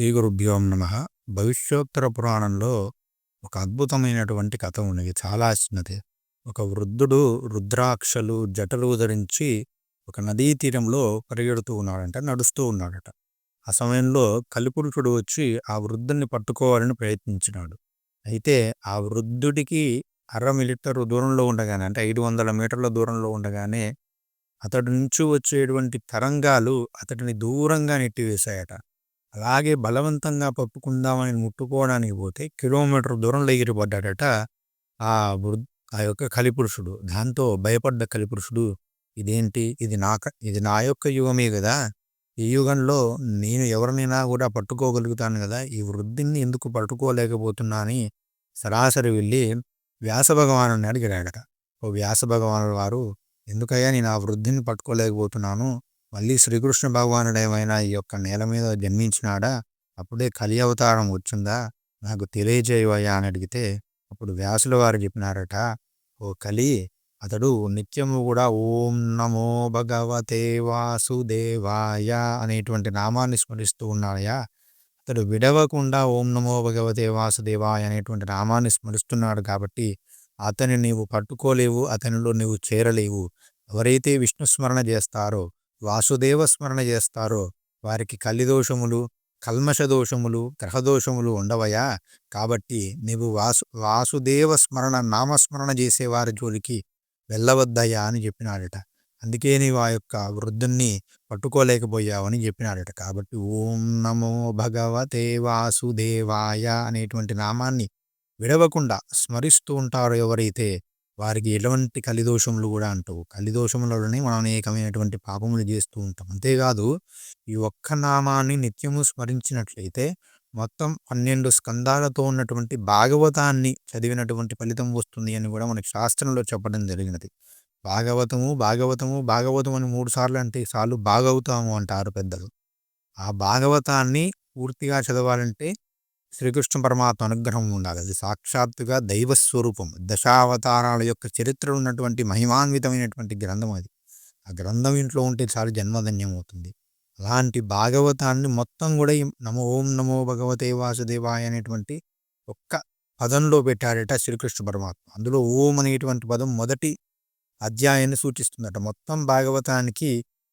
శ్రీ గురుభ్యో నమ. భవిష్యోత్తర పురాణంలో ఒక అద్భుతమైనటువంటి కథ ఉన్నది చాలా చిన్నది. ఒక వృద్ధుడు రుద్రాక్షలు జటలు ధరించి ఒక నదీ తీరంలో పరిగెడుతూ ఉన్నాడంట నడుస్తూ ఉన్నాడట. ఆ సమయంలో కలిపురుషుడు వచ్చి ఆ వృద్ధుని పట్టుకోవాలని ప్రయత్నించినాడు. అయితే ఆ వృద్ధుడికి అర మీటర్ దూరంలో ఉండగానే అంటే ఐదు వందల మీటర్ల దూరంలో ఉండగానే అతడి నుంచి వచ్చేటువంటి తరంగాలు అతడిని దూరంగా నెట్టివేశాయట. అలాగే బలవంతంగా పప్పుకుందామని ముట్టుకోవడానికి పోతే కిలోమీటర్ దూరంలో ఎగిరిపడ్డాడట ఆ వృద్ ఆ యొక్క కలిపురుషుడు. దాంతో భయపడ్డ కలిపురుషుడు ఇదేంటి? ఇది నాక ఇది నా యొక్క యుగమే కదా? ఈ యుగంలో నేను ఎవరినైనా కూడా పట్టుకోగలుగుతాను కదా? ఈ వృద్ధిని ఎందుకు పట్టుకోలేకపోతున్నా అని సరాసరి వెళ్ళి వ్యాస అడిగిరాడట ఓ వ్యాసభగవాను వారు ఎందుకయ్యా నేను ఆ వృద్ధిని పట్టుకోలేకపోతున్నాను? మళ్ళీ శ్రీకృష్ణ భగవానుడు ఏమైనా ఈ యొక్క నేల మీద జన్మించినాడా? అప్పుడే కలి అవతారం వచ్చిందా? నాకు తెలియజేయవయ్యా అని అడిగితే అప్పుడు వ్యాసుల వారు చెప్పినారట ఓ కలి అతడు నిత్యము కూడా ఓం నమో భగవతే వాసుదేవాయ అనేటువంటి నామాన్ని స్మరిస్తూ ఉన్నాడయా అతడు విడవకుండా ఓం నమో భగవతే వాసుదేవాయ అనేటువంటి నామాన్ని స్మరిస్తున్నాడు కాబట్టి అతని నీవు పట్టుకోలేవు అతనిలో నీవు చేరలేవు. ఎవరైతే విష్ణు స్మరణ చేస్తారో వాసుదేవ స్మరణ చేస్తారో? వారికి కలిదోషములు కల్మష దోషములు గ్రహదోషములు ఉండవయా? కాబట్టి నీవు వాసు వాసుదేవ స్మరణ నామస్మరణ చేసేవారి జోలికి వెళ్ళవద్దయ్యా అని చెప్పినాడట. అందుకే నీవు ఆ యొక్క వృద్ధుణ్ణి పట్టుకోలేకపోయావని చెప్పినాడట. కాబట్టి ఓం నమో భగవతే వాసుదేవాయ అనేటువంటి నామాన్ని విడవకుండా స్మరిస్తూ ఉంటారు ఎవరైతే వారికి ఎటువంటి కలిదోషములు కూడా అంటవు. కలిదోషములలోనే మనం అనేకమైనటువంటి పాపములు చేస్తూ ఉంటాం. అంతేకాదు ఈ ఒక్క నామాన్ని నిత్యము స్మరించినట్లయితే మొత్తం పన్నెండు స్కందాలతో ఉన్నటువంటి భాగవతాన్ని చదివినటువంటి ఫలితం వస్తుంది అని కూడా మనకి శాస్త్రంలో చెప్పడం జరిగినది. భాగవతము భాగవతము భాగవతం అని మూడు సార్లు అంటే సార్లు బాగవుతాము అంటారు పెద్దలు. ఆ భాగవతాన్ని పూర్తిగా చదవాలంటే శ్రీకృష్ణ పరమాత్మ అనుగ్రహం ఉండాలి. అది సాక్షాత్తుగా దైవస్వరూపం. దశావతారాల యొక్క చరిత్ర ఉన్నటువంటి మహిమాన్వితమైనటువంటి గ్రంథం అది. ఆ గ్రంథం ఇంట్లో ఉంటే చాలా జన్మధన్యం అవుతుంది. అలాంటి భాగవతాన్ని మొత్తం కూడా నమో ఓం నమో భగవతే వాసుదేవాయ అనేటువంటి ఒక్క పదంలో పెట్టాడట శ్రీకృష్ణ పరమాత్మ. అందులో ఓం అనేటువంటి పదం మొదటి అధ్యాయాన్ని సూచిస్తుందట. మొత్తం భాగవతానికి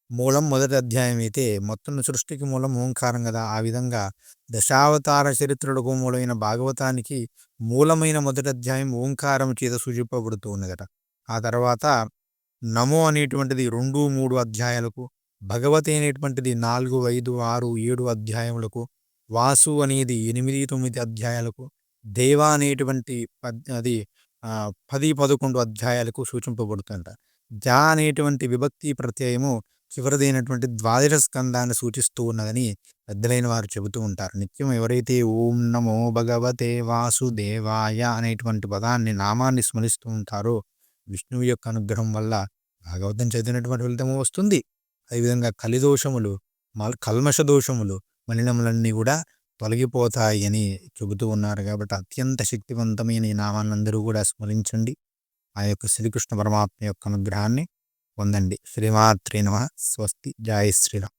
మూలం మొదటి అధ్యాయం అయితే మొత్తం సృష్టికి మూలం ఓంకారం కదా! ఆ విధంగా దశావతార చరిత్రలకు మూలమైన భాగవతానికి మూలమైన మొదటి అధ్యాయం ఓంకారం చేత సూచింపబడుతూ ఉన్నదట. ఆ తర్వాత నమో అనేటువంటిది రెండు మూడు అధ్యాయాలకు భగవతి అనేటువంటిది నాలుగు ఐదు ఆరు ఏడు అధ్యాయములకు వాసు అనేది ఎనిమిది తొమ్మిది అధ్యాయాలకు దేవ అనేటువంటి అది పది పదకొండు అధ్యాయాలకు సూచింపబడుతుంట. జా అనేటువంటి విభక్తి ప్రత్యయము చివరిదైనటువంటి ద్వాదశ స్కందాన్ని సూచిస్తూ ఉన్నదని పెద్దలైన వారు చెబుతూ ఉంటారు. నిత్యం ఎవరైతే ఓం నమో భగవతే వాసుదేవాయ అనేటువంటి పదాన్ని నామాన్ని స్మరిస్తూ ఉంటారో విష్ణువు యొక్క అనుగ్రహం వల్ల భాగవతం చదివినటువంటి ఫలితము వస్తుంది. అదేవిధంగా కలిదోషములు మల్ కల్మష దోషములు మలినములన్నీ కూడా తొలగిపోతాయి అని చెబుతూ ఉన్నారు. కాబట్టి అత్యంత శక్తివంతమైన ఈ నామాన్ని అందరూ కూడా స్మరించండి. ఆ యొక్క శ్రీకృష్ణ పరమాత్మ యొక్క అనుగ్రహాన్ని పొందండి శ్రీమాత్రి నమ. స్వస్తి. జాయ శ్రీరామ్.